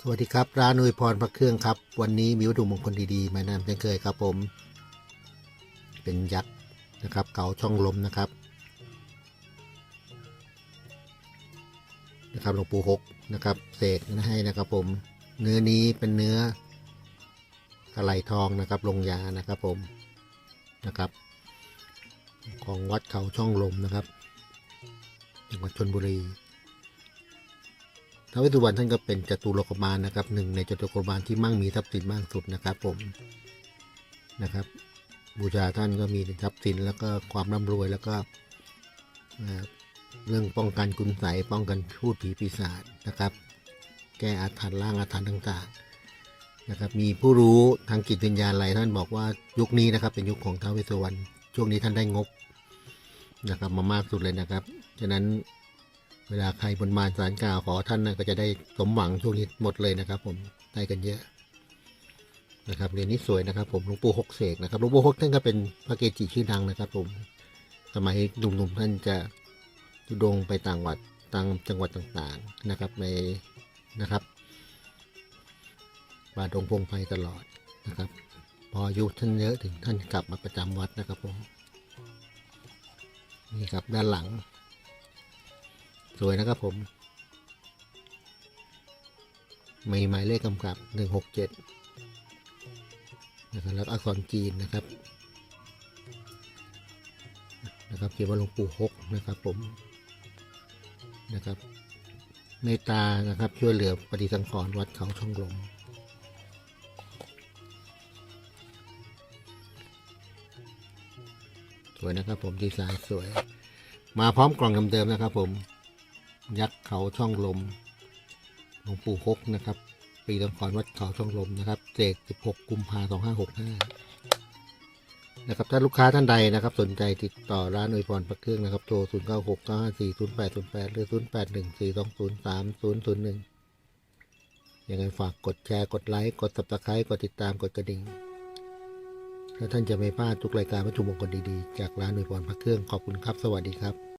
สวัสดีครับ ร้านนุยพรพระเครื่องครับ วันนี้มีวัตถุมงคลดีๆ มานำเช่นเคยครับผม เป็นยักษ์นะครับ เกาช่องลมนะครับ นะครับหลวงปู่หกนะครับเสกให้นะครับผมเนื้อนี้เป็นเนื้อกระไหลทองนะครับลงยานะครับผมนะครับ ของวัดเขาช่องลมนะครับจังหวัดชนบุรีท้าวเวสสุวรรณท่านก็เป็นจตุโลกบาลนะครับหนึ่งในจตุโลกบาลที่มั่งมีทรัพย์สินมากสุดนะครับผมนะครับบูชาท่านก็มีทรัพย์สินแล้วก็ความร่ำรวยแล้วก็ เรื่องป้องกันคุณไสยป้องกันพูดผีปีศาจนะครับ แก้อาถรรพ์ล่างอาถรรพ์ต่างๆนะครับ มีผู้รู้ทางจิตวิญญาณอะไรท่านบอกว่ายุคนี้นะครับ เป็นยุคของท้าวเวสสุวรรณช่วงนี้ท่านได้งบนะครับ มามากสุดเลยนะครับฉะนั้นเวลาใครบนบานสารกล่าวขอท่านนะก็จะได้สมหวังช่วงนี้หมดเลยนะครับ ผมได้กันเยอะนะครับเรียนนี้สวยนะครับ ผมหลวงปู่หกเสกนะครับหลวงปู่หกท่านก็เป็นพระเกจิชื่อดังนะครับ ผมสมัยหนุ่มๆท่านจะ ทุดงไปต่างวัดต่างจังหวัดต่างๆนะครับในนะครับบาดงพงไพตลอดนะครับ พออายุท่านเยอะถึงท่านกลับมาประจำวัดนะครับผมนี่ครับด้านหลัง สวยนะครับผมมีหมายเลขกำกับ 167 นะครับแล้วอักษรจีนนะครับ นะครับเขียนว่าหลวงปู่ฮกนะครับผม นะครับเมตตานะครับช่วยเหลือปฏิสังขรณ์วัดเขาช่องลมสวยนะครับผมดีไซน์สวย มาพร้อมกล่องเดิมๆนะครับ ผมยักษ์เขาช่องลมหลวงปู่ฮกนะครับ ปีสังขรณ์วัดเขาช่องลมนะครับเจก16 กุมภาพันธ์2565 นะครับถ้าลูกค้าท่านใดนะครับ สนใจติดต่อร้านอวยพรพระเครื่องนะครับ โทร 0 9 6 9 5 4 0 8 0 8 หรือ 0 8 1 4 2 0 3 0 0 1 ยังไงฝากกดแชร์ กดไลค์ กด subscribe กดติดตาม กดกระดิ่งถ้าท่านจะไม่พลาดทุกรายการวัตถุมงคลดีๆ จากร้านอวยพรพระเครื่อง ขอบคุณครับ สวัสดีครับ